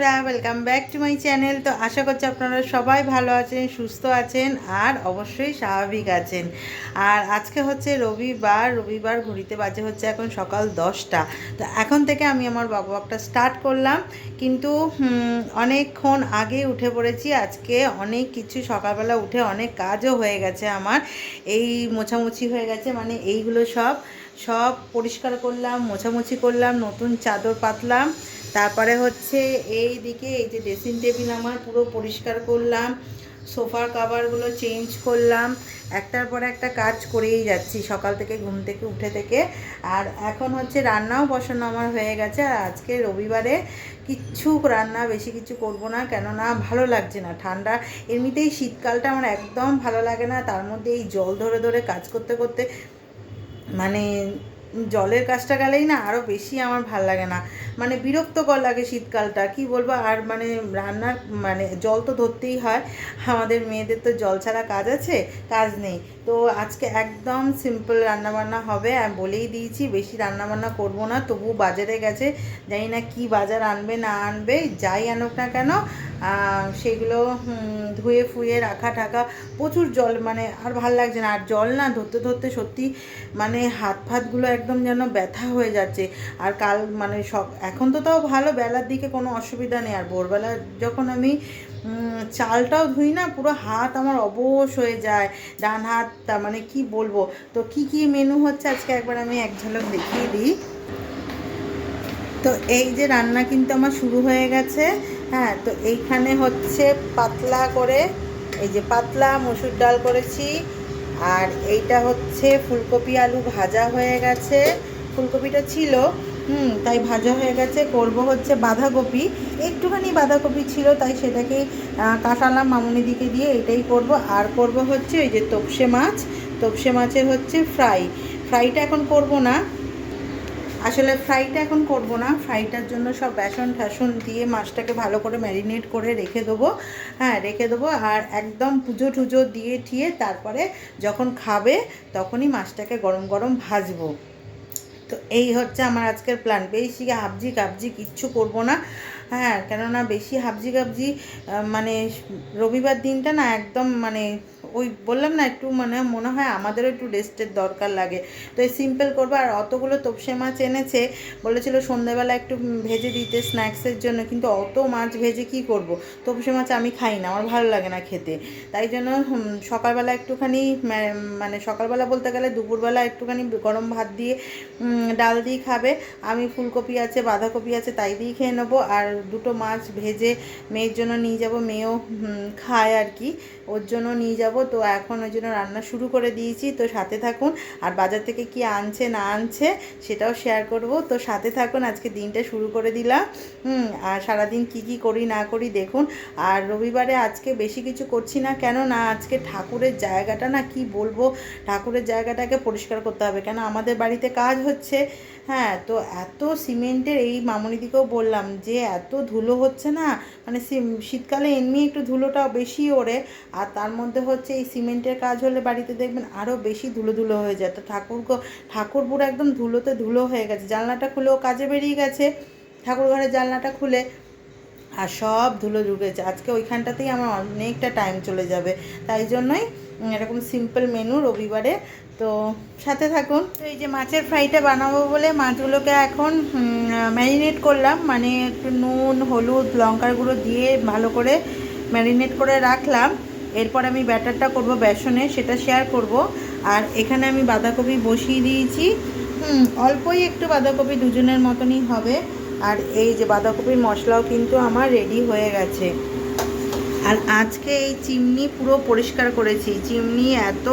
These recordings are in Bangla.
বন্ধুরা welcome back to my channel তো আশা করছি আপনারা সবাই ভালো আছেন, সুস্থ আছেন আর অবশ্যই স্বাভাবিক আছেন। আর আজকে হচ্ছে রবিবার রবিবার ঘড়িতে বাজে হচ্ছে এখন সকাল দশটা। তো এখন থেকে আমি আমার বাবু একটা স্টার্ট করলাম, কিন্তু অনেকক্ষণ আগে উঠে পড়েছি। আজকে অনেক কিছু সকালবেলা উঠে অনেক কাজও হয়ে গেছে আমার। এই মোছামুছি হয়ে গেছে মানে এইগুলো সব সব পরিষ্কার করলাম, মোছামুছি করলাম, নতুন চাদর পাতলাম। তারপরে হচ্ছে এই দিকে, এই যে ড্রেসিং টেবিল আমার পুরো পরিষ্কার করলাম, সোফার কাভারগুলো চেঞ্জ করলাম, একটার পর একটা কাজ করেই যাচ্ছি, সকাল থেকে ঘুম থেকে উঠে থেকে। আর এখন হচ্ছে রান্নাও বসানো আমার হয়ে গেছে, আর আজকে রবিবারে কিচ্ছু রান্না বেশি কিছু করব না, কেননা ভালো লাগছে না, ঠান্ডা। এমনিতেই শীতকালটা আমার একদম ভালো লাগে না, তার মধ্যে এই জল ধরে ধরে কাজ করতে করতে মানে জলের কাজটা গেলেই না আরও বেশি আমার ভালো লাগে না। মানে বিরক্তকর লাগে শীতকালটা, কি বলব? আর মানে রান্নার মানে জল তো ধরতেই হয়। আমাদের মেয়েদের তো জল ছাড়া কাজ আছে, কাজ নেই। তো আজকে একদম সিম্পল রান্নাবান্না হবে, আর বলেই দিয়েছি বেশি রান্নাবান্না করব না তবু বাজারে গেছে, জানি না কি বাজার আনবে না আনবে, যাই আনুক না কেন সেগুলো ধুয়ে ফুয়ে রাখা টাকা প্রচুর জল মানে আর ভালো লাগছে না, আর জল না ধরতে ধরতে সত্যি মানে হাত ফাতগুলো একদম যেন ব্যথা হয়ে যাচ্ছে, আর কাল মানে সব, এখন তো তাও ভালো, বেলার দিকে কোনো অসুবিধা নেই, আর ভোরবেলা যখন আমি চালটাও ধুই না, পুরো হাত আমার অবশ হয়ে যায়, ডান হাত তার মানে কি বলব? তো কি কি মেনু হচ্ছে আজকে একবার আমি এক ঝলক দেখিয়ে দিই। তো এই যে রান্না কিন্তু আমার শুরু হয়ে গেছে হ্যাঁ তো এইখানে হচ্ছে পাতলা করে, এই যে পাতলা মসুর ডাল করেছি, আর এইটা হচ্ছে ফুলকপি আলু ভাজা হয়ে গেছে। ফুলকপিটা ছিল হুম, তাই ভাজা হয়ে গেছে। করব হচ্ছে বাঁধাকপি। একটুখানি বাঁধাকপি ছিল, তাই সেটাকে কাটালাম মামুনি দিকে দিয়ে এটাই করব। আর করব হচ্ছে ওই যে তোপসে মাছ। তোপসে মাছের হচ্ছে ফ্রাই। ফ্রাইটা এখন করব না। আসলে ফ্রাইটা এখন করব না। ফ্রাইটার জন্য সব বেসন ঠ্যাসন দিয়ে মাছটাকে ভালো করে ম্যারিনেট করে রেখে দেবো। হ্যাঁ রেখে দেবো। আর একদম পুজো টুজো দিয়ে ঠিয়ে তারপরে যখন খাবে, তখনই মাছটাকে গরম গরম ভাজবো। তো এই হচ্ছে আমার আজকের প্ল্যান বেশি হাবজি কাবজি কিচ্ছু করব না। হ্যাঁ কেননা বেশি হাবজি কাবজি মানে রবিবার দিনটা না একদম মানে ওই বললাম না, একটু মানে মনে হয় আমাদেরও একটু রেস্টের দরকার লাগে। তো এই সিম্পল করব, আর অতগুলো তোপসে মাছ এনেছে, বলেছিল সন্ধ্যাবেলা একটু ভেজে দিতে স্ন্যাক্সের জন্য, কিন্তু অত মাছ ভেজে কি করব? তোপসে মাছ আমি খাই না, আমার ভালো লাগে না খেতে। তাই জন্য সকালবেলা একটুখানি মানে সকালবেলা বলতে গেলে দুপুরবেলা একটুখানি গরম ভাত দিয়ে ডাল দিয়ে খাবে। আমি ফুলকপি আছে, বাঁধাকপি আছে, তাই দিয়ে খেয়ে নেব। আর দুটো মাছ ভেজে মেয়ের জন্য নিয়ে যাব, মেয়েও খায় আর কি। ওর জন্য নিয়ে যাব। তো এখন ওই জন্য রান্না শুরু করে দিয়েছি। তো সাথে থাকুন। আর বাজার থেকে কি আনছে না আনছে সেটাও শেয়ার করব। তো সাথে থাকুন আজকে দিনটা শুরু করে দিলাম। হুম, আর সারাদিন কি কি করি না করি দেখুন। আর রবিবারে আজকে বেশি কিছু করছি না। কেন না আজকে ঠাকুরের জায়গাটা না কি বলব? ঠাকুরের জায়গাটাকে পরিষ্কার করতে হবে। কেন আমাদের বাড়িতে কাজ হচ্ছে। হ্যাঁ তো এত সিমেন্টের এই মামনিদিকেও বললাম যে এত ধুলো হচ্ছে না। মানে শীতকালে এমনি একটু ধুলোটা বেশি ওড়ে। আর তার মধ্যে হচ্ছে এই সিমেন্টের কাজ হলে বাড়িতে দেখবেন আরও বেশি ধুলো ধুলো হয়ে যায়। তো ঠাকুর ঠাকুর পুরো একদম ধুলোতে ধুলো হয়ে গেছে। জানলাটা খুলেও কাজে বেরিয়ে গেছে। ঠাকুর ঘরের জানলাটা খুলে আর সব ধুলো ঢুকেছে। আজকে ওইখানটাতেই আমার অনেকটা টাইম চলে যাবে। তাই জন্যই এরকম সিম্পল মেনু রবিবারে। তো সাথে থাকুন। তো এই যে মাছের ফ্রাইটা বানাবো বলে মাছগুলোকে এখন ম্যারিনেট করলাম। মানে একটু নুন, হলুদ, লঙ্কার গুঁড়ো দিয়ে ভালো করে ম্যারিনেট করে রাখলাম। এরপর আমি ব্যাটারটা করব বেসনে সেটা শেয়ার করব। আর এখানে আমি বাঁধাকপি বসিয়ে দিয়েছি। হুম, অল্পই একটু বাঁধাকপি দুজনের মতনই হবে। আর এই যে বাঁধাকপির মশলাও কিন্তু আমার রেডি হয়ে গেছে। আর আজকে এই চিমনি পুরো পরিষ্কার করেছি। চিমনি এত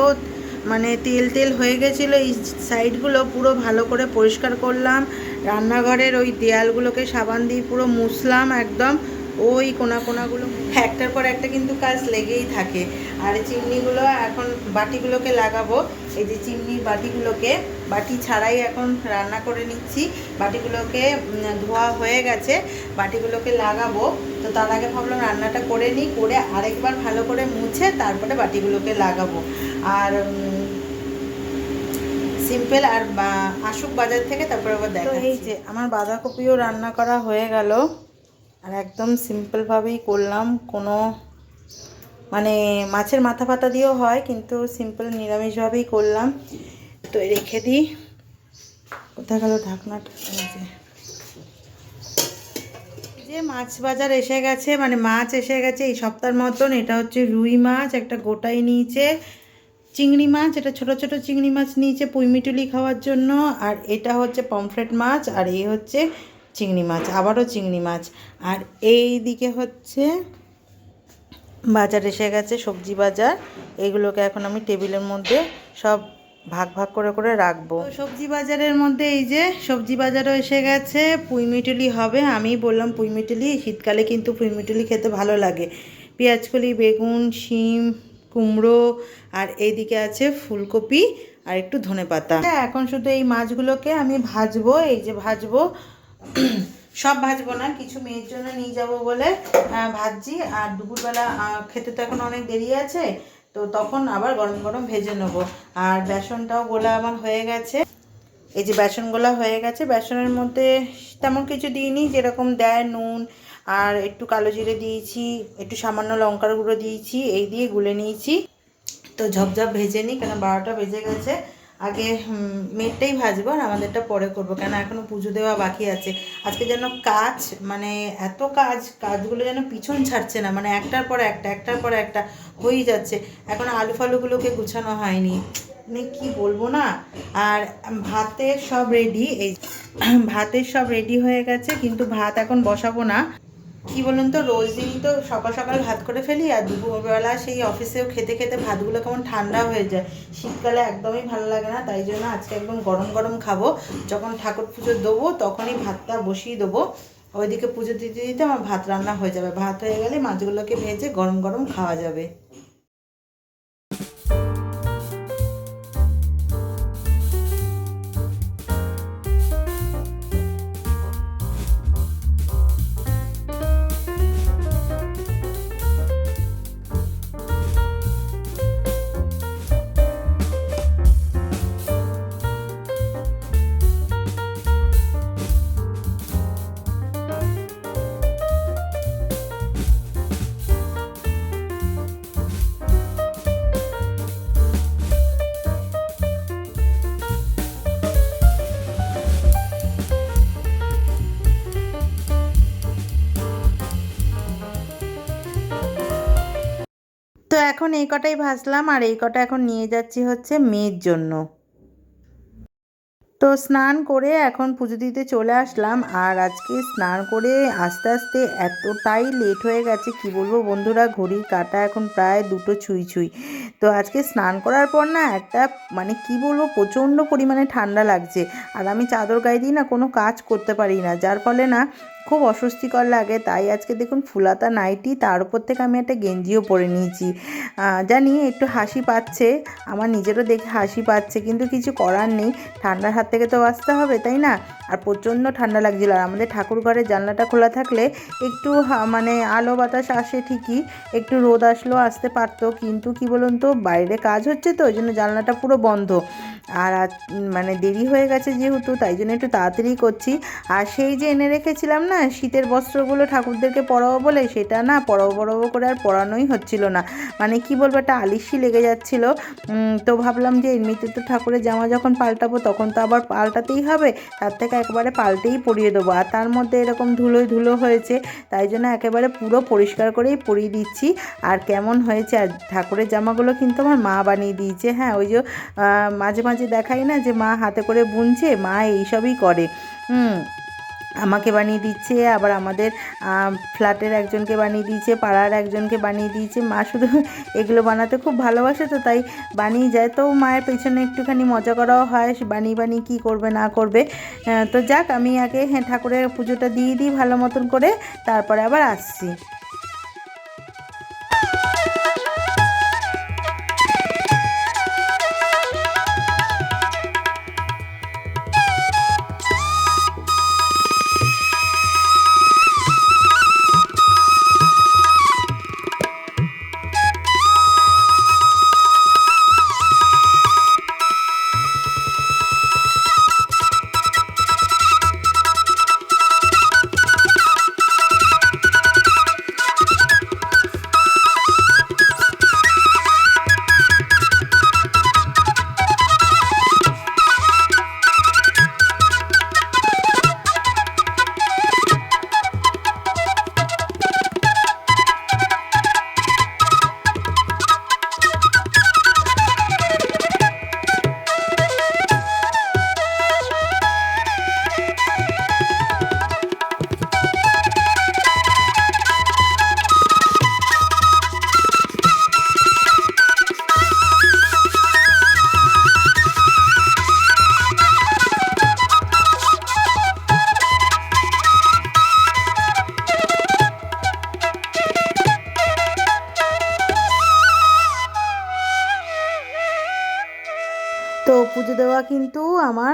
মানে তেল তেল হয়ে গেছিল এই সাইডগুলো পুরো ভালো করে পরিষ্কার করলাম। রান্নাঘরের ওই দেয়ালগুলোকে সাবান দিয়ে পুরো মুছলাম একদম। ওই কোনা কোনাগুলো একটার পর একটা কিন্তু কাজ লেগেই থাকে। আর এই চিমনিগুলো এখন বাটিগুলোকে লাগাবো। এই যে চিমনি বাটিগুলোকে বাটি ছাড়াই এখন রান্না করে নিচ্ছি। বাটিগুলোকে ধোয়া হয়ে গেছে। বাটিগুলোকে লাগাবো। তো তার আগে ভাবলাম রান্নাটা করে নিই করে আরেকবার ভালো করে মুছে তারপরে বাটিগুলোকে লাগাবো। আর সিম্পল আর বা- আসুক বাজার থেকে তারপরে আবার দেখা এই যে আমার বাঁধাকপিও রান্না করা হয়ে গেল। আর একদম সিম্পলভাবেই করলাম। কোনো মানে মাছের মাথা ফাতা দিয়েও হয়, কিন্তু সিম্পল নিরামিষভাবেই করলাম। তো রেখে দিই। কোথায় গেল ঢাকনাটা? যে। মাছ বাজার এসে গেছে মানে মাছ এসে গেছে এই সপ্তাহের মতন, এটা হচ্ছে রুই মাছ, একটা গোটাই নিয়েছে। চিংড়ি মাছ, এটা ছোট ছোট চিংড়ি মাছ নিয়েছে পুইমিটুলি খাওয়ার জন্য। আর এটা হচ্ছে পমফ্রেট মাছ, আর এই হচ্ছে চিংড়ি মাছ, আবারও চিংড়ি মাছ। আর এই দিকে হচ্ছে বাজার এসে গেছে, সবজি বাজার। এগুলোকে এখন আমি টেবিলের মধ্যে সব ভাগ ভাগ করে করে রাখব। সবজি বাজারের মধ্যে এই যে সবজি বাজারও এসে গেছে পুঁইমিটুলি হবে। আমি বললাম পুঁইমিটুলি শীতকালে কিন্তু পুঁইমিটুলি খেতে ভালো লাগে। পেঁয়াজকলি বেগুন, শিম, কুমড়ো, আর এইদিকে আছে ফুলকপি আর একটু ধনে পাতা এখন শুধু এই মাছগুলোকে আমি ভাজবো, এই যে ভাজবো। সব ভাজবো না, কিছু মেয়ের জন্য নিয়ে যাব বলে ভাজছি। আর দুপুরবেলা খেতে তো এখন অনেক দেরি আছে, তো তখন আবার গরম গরম ভেজে নেব। আর বেসনটাও গোলা আমার হয়ে গেছে। এই যে বেসন গোলা হয়ে গেছে, বেসনের মধ্যে তেমন কিছু দিইনি, যেরকম দেয় নুন, আর একটু কালো জিরে দিয়েছি, একটু সামান্য লঙ্কার গুঁড়ো দিয়েছি, এই দিয়ে গুলে নিয়েছি। তো ঝপঝপ ভেজে নিই, কেন বারোটা ভেজে গেছে। আগে মেয়েরটাই ভাজবো আর আমাদেরটা পরে করব, কেন এখনও পুজো দেওয়া বাকি আছে। আজকে যেন কাজ মানে এত কাজ, কাজগুলো যেন পিছন ছাড়ছে না মানে একটার পর একটা, একটার পর একটা হয়েই যাচ্ছে। এখন আলু ফালুগুলোকে গুছানো হয়নি। মানে কি বলব না? আর ভাতের সব রেডি এই ভাতের সব রেডি হয়ে গেছে, কিন্তু ভাত এখন বসাবো না। কি বলুন তো, রোজ দিন তো সকাল সকাল ভাত করে ফেলি আর দুপুরবেলা সেই অফিসেও খেতে খেতে ভাতগুলো কেমন ঠান্ডা হয়ে যায়। শীতকালে একদমই ভালো লাগে না, তাই জন্য আজকে একদম গরম গরম খাব। যখন ঠাকুর পুজো দেবো তখনই ভাতটা বসিয়ে দেবো। ওইদিকে পুজো দিতে দিতে আমার ভাত রান্না হয়ে যাবে। ভাত হয়ে গেলে মাছগুলোকে ভেজে গরম গরম খাওয়া যাবে। এখন এই কটাই ভাজলাম আর এই কটা এখন নিয়ে যাচ্ছি হচ্ছে মেয়ের জন্য। তো স্নান করে এখন পুজো দিতে চলে আসলাম আর আজকে স্নান করে আস্তে আস্তে এতটাই লেট হয়ে গেছে, কি বলব বন্ধুরা, ঘড়ির কাটা এখন প্রায় দুটো ছুঁই ছুঁই। তো আজকে স্নান করার পর না একটা মানে কি বলব প্রচণ্ড পরিমাণে ঠান্ডা লাগছে। আর আমি চাদর গায়ে দিয়ে না কোনো কাজ করতে পারি না, যার ফলে না খুব অস্বস্তিকর লাগে। তাই আজকে দেখুন ফুলাতা নাইটি, তার উপর থেকে আমি একটা গেঞ্জিও পরে নিয়েছি। জানি একটু হাসি পাচ্ছে, আমার নিজেরও দেখে হাসি পাচ্ছে, কিন্তু কিছু করার নেই। ঠান্ডার হাত থেকে তো বাঁচতে হবে, তাই না? আর প্রচণ্ড ঠান্ডা লাগছিল। আর আমাদের ঠাকুর ঘরের জানলাটা খোলা থাকলে একটু মানে আলো বাতাস আসে ঠিকই, একটু রোদ আসলেও আসতে পারতো। কিন্তু কি বলুন তো, বাইরে কাজ হচ্ছে তো, ওই জন্য জানলাটা পুরো বন্ধ। আর আজ মানে দেরি হয়ে গেছে যেহেতু, তাই জন্য একটু তাড়াতাড়ি করছি। আর সেই যে এনে রেখেছিলাম না, শীতের বস্ত্রগুলো ঠাকুরদেরকে পরাবো বলে, সেটা না পরাবো পরাবো করে আর পরানোই হচ্ছিল না। মানে কি বলব, একটা আলিশি লেগে যাচ্ছিল। তো ভাবলাম যে এমনিতে তো ঠাকুরের জামা যখন পাল্টাবো, তখন তো আবার পাল্টাতেই হবে। তার থেকে একবারে পাল্টেই পরিয়ে দেবো। আর তার মধ্যে এরকম ধুলোই ধুলো হয়েছে, তাই জন্য একেবারে পুরো পরিষ্কার করেই পরিয়ে দিচ্ছি। আর কেমন হয়েছে, আর ঠাকুরের জামাগুলো কিন্তু আমার মা বানিয়ে দিয়েছে। হ্যাঁ ওই যে মাঝে মাঝে মাঝে দেখাই না যে মা হাতে করে বুনছে, মা এইসবই করে। হুম, আমাকে বানিয়ে দিচ্ছে, আবার আমাদের ফ্ল্যাটের একজনকে বানিয়ে দিয়েছে, পাড়ার একজনকে বানিয়ে দিয়েছে। মা শুধু এগুলো বানাতে খুব ভালোবাসে তো, তাই বানিয়ে যায়। তো মায়ের পেছনে একটুখানি মজা করাও হয় বানিয়ে বানিয়ে কী করবে, না করবে। তো যাক, আমি আগে হ্যাঁ ঠাকুরের পুজোটা দিয়ে দিই ভালো মতন করে, তারপরে আবার আসছি।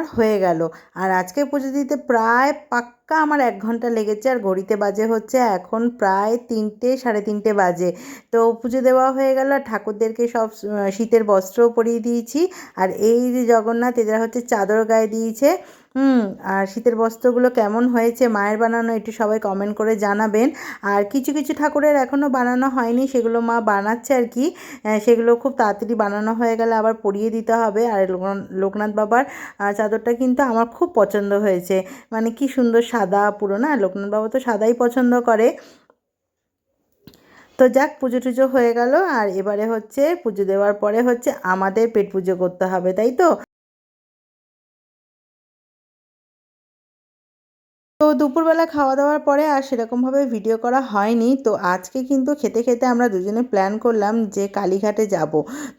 আমার হয়ে গেল। আর আজকে পুজো দিতে প্রায় পাক্কা আমার এক ঘণ্টা লেগেছে আর ঘড়িতে বাজে হচ্ছে এখন প্রায় তিনটে, সাড়ে তিনটে বাজে। তো পুজো দেওয়া হয়ে গেল আর ঠাকুরদেরকে সব শীতের বস্ত্রও পরিয়ে দিয়েছি। আর এই যে জগন্নাথ এরা হচ্ছে চাদর গায়ে দিয়েছে। হুম, আর শীতের বস্ত্রগুলো কেমন হয়েছে, মায়ের বানানো একটু সবাই কমেন্ট করে জানাবেন। আর কিছু কিছু ঠাকুরের এখনও বানানো হয়নি, সেগুলো মা বানাচ্ছে আর কি। সেগুলো খুব তাড়াতাড়ি বানানো হয়ে গেলে আবার পরিয়ে দিতে হবে। আর লোকনাথ বাবার চাদরটা কিন্তু আমার খুব পছন্দ হয়েছে। মানে কি সুন্দর সাদা পুরো না? লোকনাথ বাবা তো সাদাই পছন্দ করে। তো যাক, পুজো টুজো হয়ে গেল। আর এবারে হচ্ছে পুজো দেওয়ার পরে হচ্ছে আমাদের পেট পুজো করতে হবে, তাই তো? তো দুপুরবেলা খাওয়া দাওয়ার পরে আর সেরকমভাবে ভিডিও করা হয়নি। তো আজকে কিন্তু খেতে খেতে আমরা দুজনে প্ল্যান করলাম যে কালীঘাটে যাব।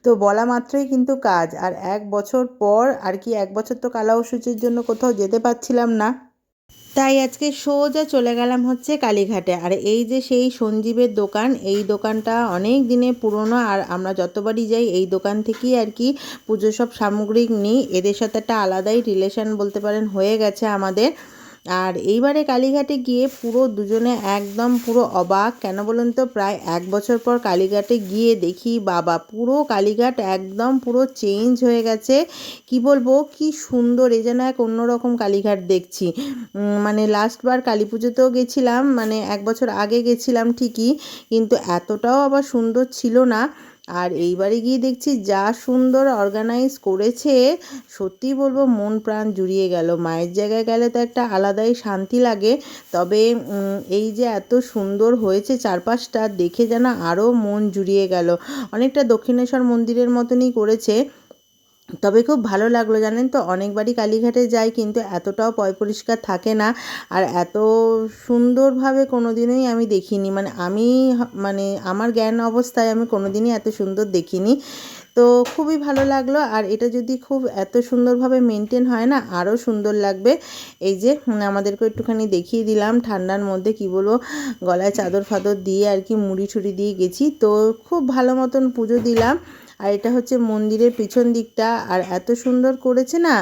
তো বলা মাত্রই কিন্তু কাজ। আর এক বছর পর আর কি, এক বছর তো কালা ওষুধের জন্য কোথাও যেতে পারছিলাম না। তাই আজকে সোজা চলে গেলাম হচ্ছে কালীঘাটে। আর এই যে সেই সঞ্জীবের দোকান, এই দোকানটা অনেক দিনে পুরনো আর আমরা যতবারই যাই এই দোকান থেকেই আর কি পুজো সব সামগ্রিক নিই। এদের সাথে একটা আলাদাই রিলেশন বলতে পারেন হয়ে গেছে আমাদের। আর এইবারে কালীঘাটে গিয়ে পুরো দুজনে একদম পুরো অবাক। কেন বলুন তো, প্রায় এক বছর পর কালীঘাটে গিয়ে দেখি, বাবা, পুরো কালীঘাট একদম পুরো চেঞ্জ হয়ে গেছে। কি বলব, কি সুন্দর এই যেন এক অন্যরকম কালীঘাট দেখছি। মানে লাস্টবার কালী পুজোতেও গেছিলাম মানে এক বছর আগে গেছিলাম ঠিকই, কিন্তু এতটাও আবার সুন্দর ছিল না। আর এইবারে গিয়ে দেখছি যা সুন্দর অর্গানাইজ করেছে সত্যি বলব মন প্রাণ জুড়িয়ে গেল। মায়ের জায়গায় গেলে তো একটা আলাদাই শান্তি লাগে। তবে এই যে এত সুন্দর হয়েছে চারপাশটা, দেখে যেন আরও মন জুড়িয়ে গেল। অনেকটা দক্ষিণেশ্বর মন্দিরের মতনই করেছে। তবে খুব ভালো লাগল, জানেন তো? অনেকবারই কালীঘাটে যাই, কিন্তু এতটাও পয় পরিষ্কার থাকে না। আর এত সুন্দরভাবে কোনো দিনই আমি দেখিনি। মানে আমি মানে আমার জ্ঞান অবস্থায় আমি কোনো দিনই এত সুন্দর দেখিনি। তো খুবই ভালো লাগল। আর এটা যদি খুব এত সুন্দরভাবে মেনটেন হয় না, আরও সুন্দর লাগবে। এই যে আমাদেরকে একটুখানি দেখিয়ে দিলাম ঠান্ডার মধ্যে, কি বলব, গলায় চাদর ফাদর দিয়ে আর কি মুড়ি ছুড়ি দিয়ে গেছি। তো খুব ভালো মতন পুজো দিলাম। আর এটা হচ্ছে মন্দিরের পিছন দিকটা। আর এত সুন্দর করেছে না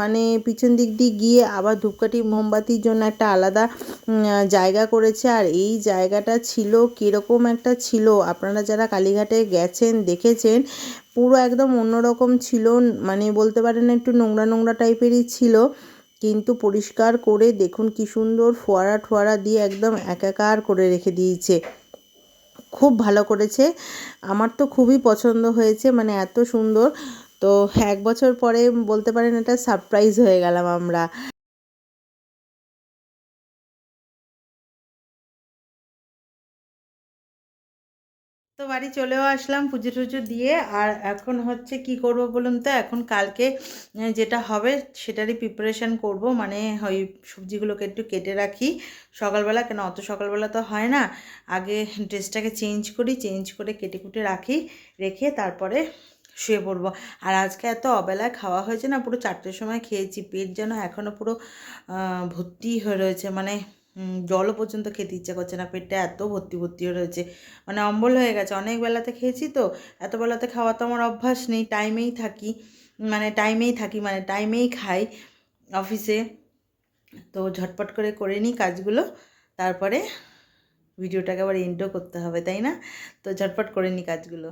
মানে পিছন দিক দিয়ে গিয়ে আবার ধূপকাঠি, মোমবাতির জন্য একটা আলাদা জায়গা করেছে। আর এই জায়গাটা ছিল কীরকম একটা ছিল? আপনারা যারা কালীঘাটে গেছেন, দেখেছেন, পুরো একদম অন্যরকম ছিল। মানে বলতে পারেন একটু নোংরা নোংরা টাইপেরই ছিল। কিন্তু পরিষ্কার করে দেখুন কি সুন্দর ফোয়ারা ঠোয়ারা দিয়ে একদম একাকার করে রেখে দিয়েছে। খুব ভালো করেছে। আমার তো খুবই পছন্দ হয়েছে মানে এত সুন্দর। তো এক বছর পরে বলতে পারেন এটা সারপ্রাইজ হয়ে গেলাম আমরা। বাড়ি চলেও আসলাম পুজো টুজো দিয়ে। আর এখন হচ্ছে কি করব বলুন তো? এখন কালকে যেটা হবে সেটারই প্রিপারেশান করব। মানে ওই সবজিগুলোকে একটু কেটে রাখি। সকালবেলা কেন? অত সকালবেলা তো হয় না। আগে ড্রেসটাকে চেঞ্জ করি, চেঞ্জ করে কেটে কুটে রাখি, রেখে তারপরে শুয়ে পড়ব। আর আজকে এত অবেলায় খাওয়া হয়েছে না, পুরো চারটের সময় খেয়েছি। পেট যেন এখনও পুরো ভর্তি হয়ে রয়েছে। মানে জলও পর্যন্ত খেতে ইচ্ছা করছে না, পেটটা এত ভর্তি ভর্তি রয়েছে। মানে অম্বল হয়ে গেছে, অনেক বেলাতে খেয়েছি তো, এত বেলাতে খাওয়া তো আমার অভ্যাস নেই, টাইমেই থাকি মানে টাইমেই থাকি মানে টাইমেই খাই অফিসে। তো ঝটপট করে করে নিই কাজগুলো, তারপরে ভিডিওটাকে আবার এন্ডও করতে হবে, তাই না? তো ঝটপট করে নিই কাজগুলো।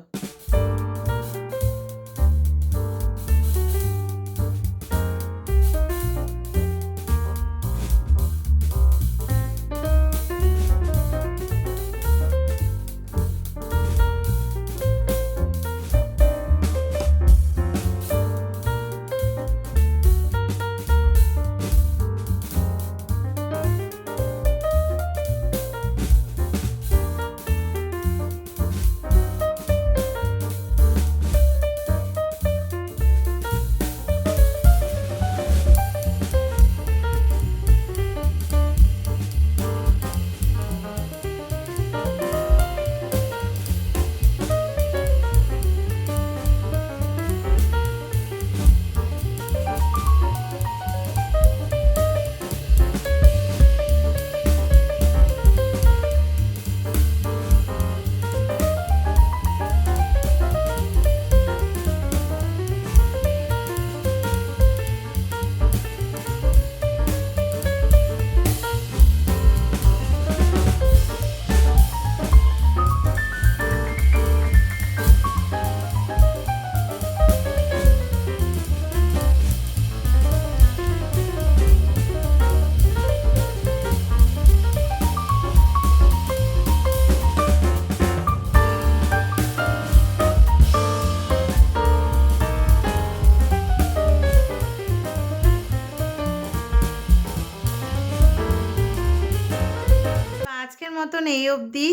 মতন এই অবধি।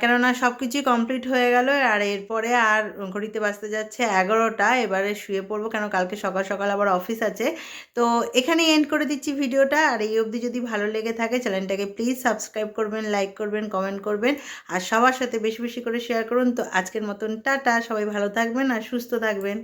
কেননা সব কিছুই কমপ্লিট হয়ে গেল, আর এরপরে আর ঘড়িতে বাজতে যাচ্ছে এগারোটা। এবারে শুয়ে পড়ব, কেন কালকে সকাল সকাল আবার অফিস আছে। তো এখানে এন্ড করে দিচ্ছি ভিডিওটা, আর এই অবধি যদি ভালো লেগে থাকে, চ্যানেলটাকে প্লিজ সাবস্ক্রাইব করবেন লাইক করবেন কমেন্ট করবেন, আর সবার সাথে বেশি বেশি করে শেয়ার করুন। তো আজকের মতন, টাটা, সবাই ভালো থাকবেন আর সুস্থ থাকবেন।